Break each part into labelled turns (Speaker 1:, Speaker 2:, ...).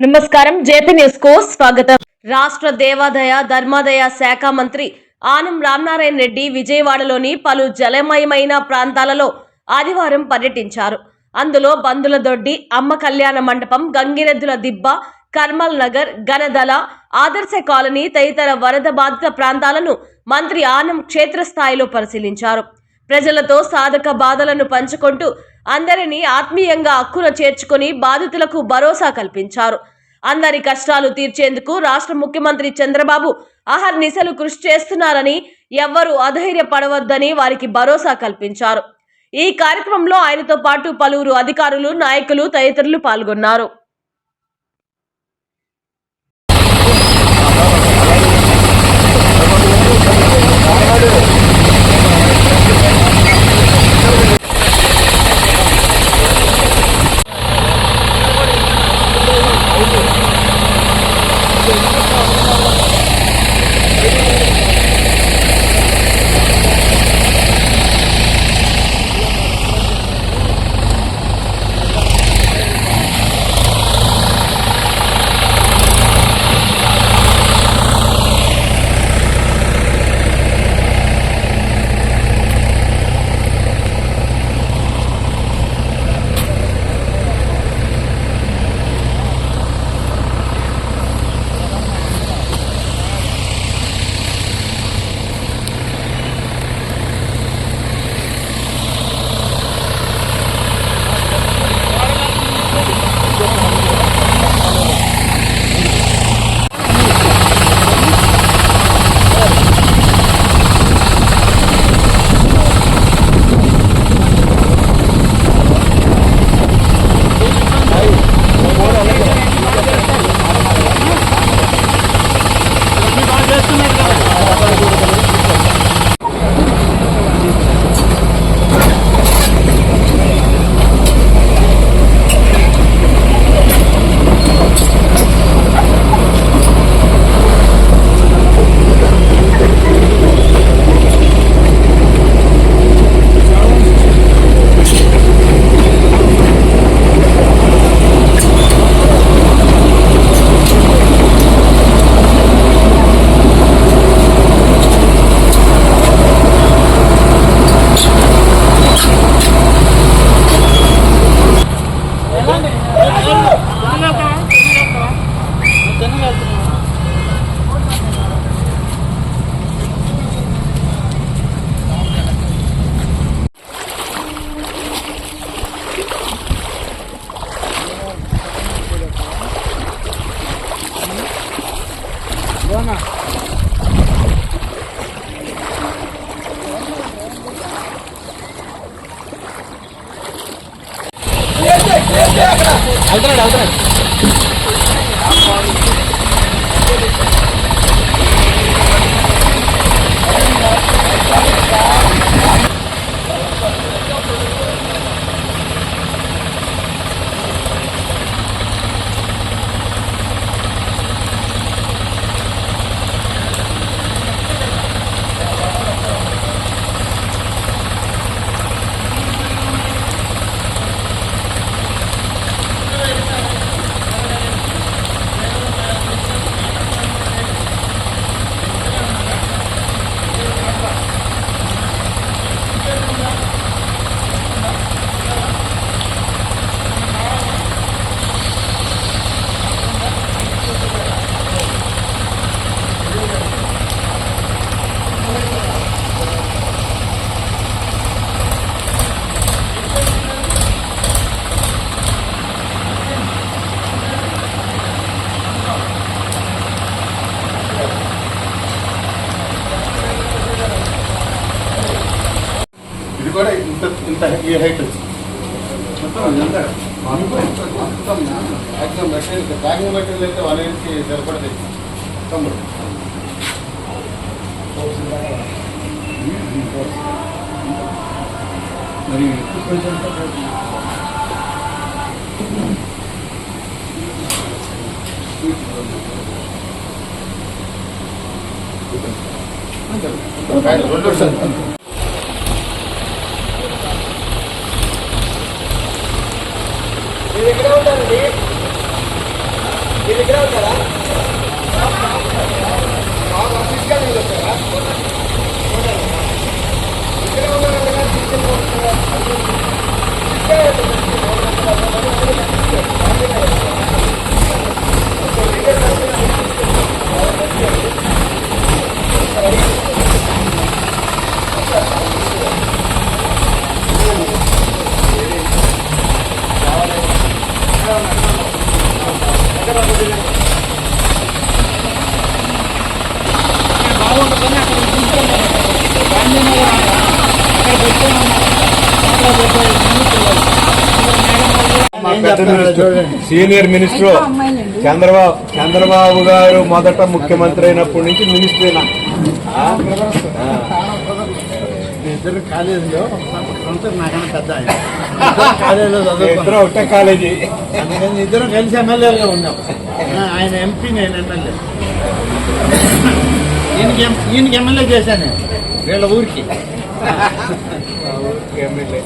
Speaker 1: నమస్కారం. జేపీ న్యూస్కు స్వాగతం. రాష్ట్ర దేవాదాయ ధర్మాదాయ శాఖ మంత్రి ఆనం రామనారాయణ రెడ్డి విజయవాడలోని పలు జలమయమైన ప్రాంతాలలో ఆదివారం పర్యటించారు. అందులో బందుల దొడ్డి అమ్మ కళ్యాణ మండపం గంగిరెద్దుల దిబ్బ కర్మల్ నగర్ గనదల ఆదర్శ కాలనీ తదితర వరద బాధిత ప్రాంతాలను మంత్రి ఆనం క్షేత్రస్థాయిలో పరిశీలించారు. ప్రజలతో సాధక బాధలను పంచుకుంటూ అందరినీ ఆత్మీయంగా అక్కున చేర్చుకొని బాధితులకు భరోసా కల్పించారు. అందరి కష్టాలు తీర్చేందుకు రాష్ట్ర ముఖ్యమంత్రి చంద్రబాబు అహర్నిశలు కృషి చేస్తున్నారని ఎవ్వరూ అధైర్యపడవద్దని వారికి భరోసా కల్పించారు. ఈ కార్యక్రమంలో ఆయనతో పాటు పలువురు అధికారులు నాయకులు తదితరులు పాల్గొన్నారు.
Speaker 2: తమ్ముడు. మరి రెండు సార్
Speaker 3: మీరు ఎక్కడ ఉంటారండి. సీనియర్ మినిస్టర్ చంద్రబాబు చంద్రబాబు గారు మొదట ముఖ్యమంత్రి అయినప్పటి నుంచి మినిస్టరేనా
Speaker 2: ఇద్దరు కాలేజీలో నాకన్నా పెద్ద కాలేజీలో
Speaker 3: ఒకటే కాలేజీ.
Speaker 2: అందుకని ఇద్దరం కలిసి ఎమ్మెల్యేలుగా ఉన్నాం. ఆయన ఎంపీ నేను ఎమ్మెల్యే. ఈయనకి ఈయనకి ఎమ్మెల్యే చేశాను వీళ్ళ ఊరికి
Speaker 3: ఎమ్మెల్యే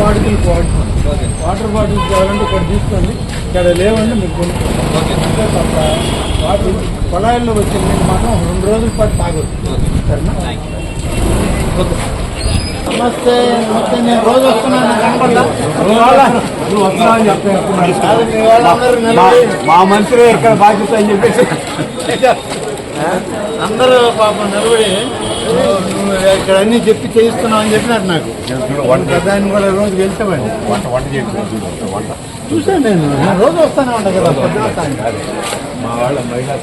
Speaker 2: వాడుకలు వాటర్ బాటిల్స్ కావాలంటే ఇక్కడ తీసుకోండి ఇక్కడ లేవండి మీకు తప్ప వాటర్ కొళాయిల్లో వచ్చే నీళ్ళు మాత్రం రెండు రోజుల పాటు తాగొచ్చు సరేనా నమస్తే నమస్తే నేను రోజు వస్తున్నాను కనపడ్డా
Speaker 3: నువ్వు వస్తున్నావు అని
Speaker 2: కాదు, మా
Speaker 3: మంత్రి ఇక్కడ బాధ్యత అని చెప్పేసి
Speaker 2: అందరూ పాపం నిలబడి ఇక్కడ అన్ని చెప్పి చేయిస్తున్నావు అని చెప్పినారు నాకు
Speaker 3: వంట
Speaker 2: పెద్ద ఆయన కూడా రోజు వెళ్తామని
Speaker 3: వంట వంట వంట
Speaker 2: చూసాను నేను నేను రోజు వస్తానే ఉంటా కదా పొద్దున వస్తాను.
Speaker 3: మా వాళ్ళ మహిళా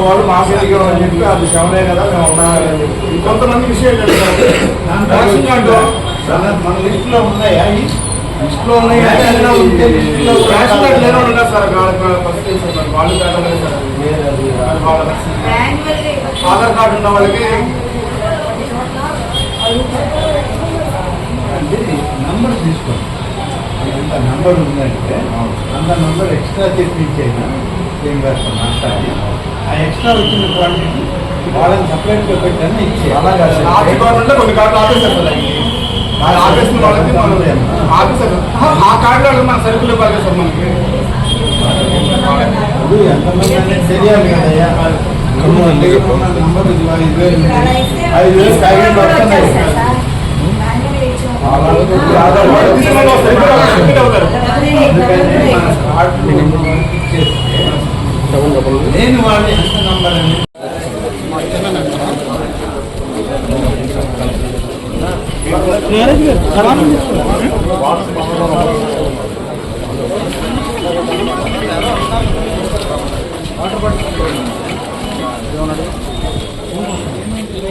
Speaker 4: వాళ్ళు అని చెప్పి అది శవనే కదా మేము ఉన్నామని చెప్పి కొంతమంది విషయాలు
Speaker 2: మన- లిస్టులో ఉన్నాయా?
Speaker 4: లిస్టులో ఉన్నాయి లిస్టులో లేని ఉన్నారు సార్. వాళ్ళు వాళ్ళ. ఆధార్ కార్డు ఉన్న వాళ్ళకి
Speaker 2: అంటే నంబర్ తీసుకోండి. ఎంత నంబర్ ఉందంటే అంత నంబర్ ఎక్స్ట్రా తెప్పించైనా ఏం వేస్తాం మాట్లాడి. ఆ ఎక్స్ట్రా వచ్చిన క్వాంటిటీ వాళ్ళని సపరేట్గా పెట్టని ఇచ్చే
Speaker 4: కొన్ని కార్డులు ఆపేస్తారు సార్ అవి. ఆ ఆఫీస్ వాళ్ళకి మనం ఆఫీసర్ ఆ కార్డు వాళ్ళు మన సరుకులు ఇవ్వాలి సార్ మనకి.
Speaker 2: ఇప్పుడు ఎంతమంది అనేది తెలియాలి కదయ్యా నంబర్ ఇది ఐదు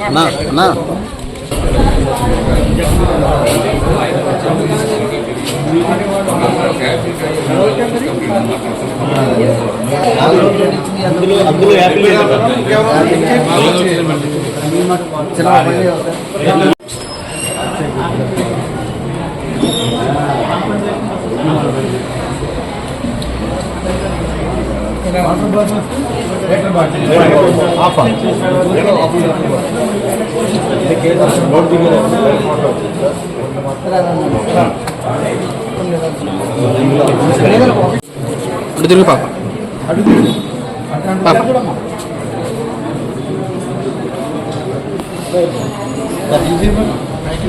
Speaker 2: ప్యాకెట్ వస్తున్నాయి
Speaker 4: ఆధార్ కార్డు తిరుగు పాప పాప ఇప్పుడు సరుకులు ఇవ్వగలరు.
Speaker 2: అందుకని మన కార్డులు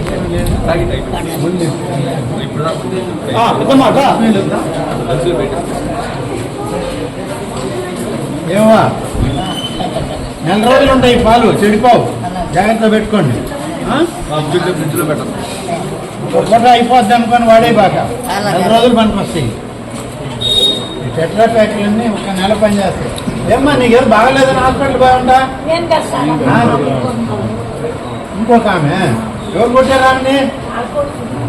Speaker 2: ఇచ్చేస్తే నేను వాళ్ళని ఎంత నంబర్ అని అందులో యాపిల్
Speaker 5: అటు తిరుగు పాప
Speaker 2: ఏమా? నెల రోజులు ఉంటాయి ఈ పాలు చెడిపోవు. జాగ్రత్త పెట్టుకోండి. ఆ? ఒక పూట అయిపోద్ది అనుకొని వాడే బాక. నెల రోజులు పనికి వస్తాయి. ఈ టెట్రా ప్యాక్లన్నీ ఒక నెల పని చేస్తాయి. ఏమ్మా నీకేం బాగలేదని హాస్పిటల్ బాగుంటా? ఇంకొక ఆమె. ఎవరు కొట్టారా ఆమెని?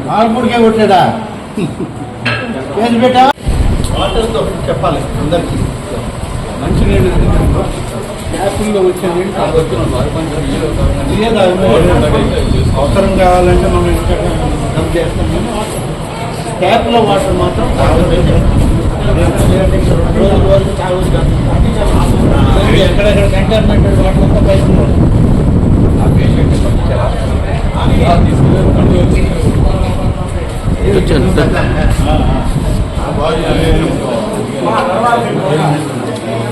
Speaker 2: ఆల్పూడికే కొట్టాడా? కేసు పెట్టా వాటర్తో చెప్పాలి అందరికీ. మంచి నీళ్ళు యాపిల్లో వచ్చే నీళ్ళు. అవసరం కావాలంటే మనం ఇంకా చేస్తాం ట్యాప్లో వాటర్ మాత్రం వరకు తాగొద్దు ఎక్కడెక్కడ కంటైన్మెంటెడ్ వాటర్ అంతా బయట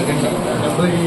Speaker 2: ఇంటి దగ్గర అందరినీ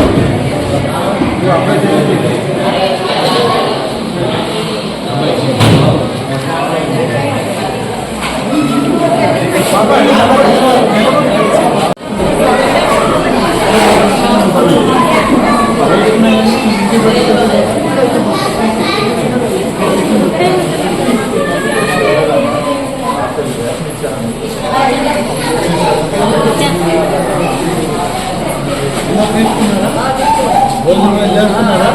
Speaker 5: చూడమ్మా
Speaker 2: భోజనం చేస్తున్నారా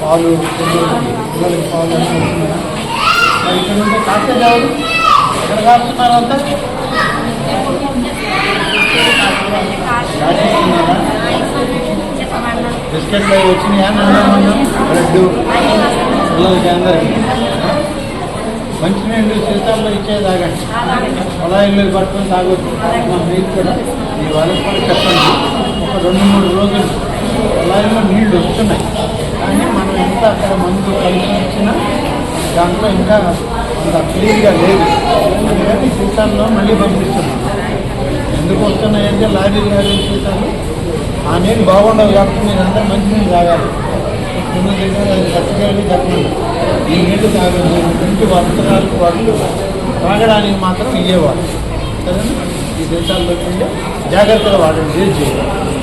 Speaker 2: పాలు పిల్లలకి పాలు ఇక్కడ ఉంటే కాస్తే ఎక్కడ కాస్తున్నారు అంతా? బిస్కెట్లు అవి వచ్చినాయా బ్రెడ్ పిల్లలకి అందరికి మంచినీళ్ళు సీతాల్లో ఇచ్చే తాగండి. పొలాయిల్లో పట్టుకొని తాగొచ్చు మా మీకు కూడా. మీ వాళ్ళకి కూడా చెప్పండి. ఒక రెండు మూడు రోజులు పొలాయిల్లో నీళ్ళు వస్తున్నాయి. కానీ మనం ఎంత అక్కడ మందు కలిసి ఇచ్చినా దాంట్లో ఇంకా అంత క్లీన్గా లేదు. అందుకని సీతాల్లో మళ్ళీ పంపిస్తున్నాం. ఎందుకు వస్తున్నాయంటే లారీలు లారీలు సీతాలు ఆ నీళ్ళు బాగుండవు కాబట్టి మీరు అందరూ మంచినీళ్ళు తాగాలి. ముందు దగ్గర అది చెప్పండి. ఈ నీళ్ళు తాగదు ఇంటి వర్తనాలకు వాళ్ళు తాగడానికి మాత్రం ఇయ్యేవాళ్ళు. సరేనా? దేశాల్లో ఉంటే జాగ్రత్తగా వాడండి ఏం చేయాలి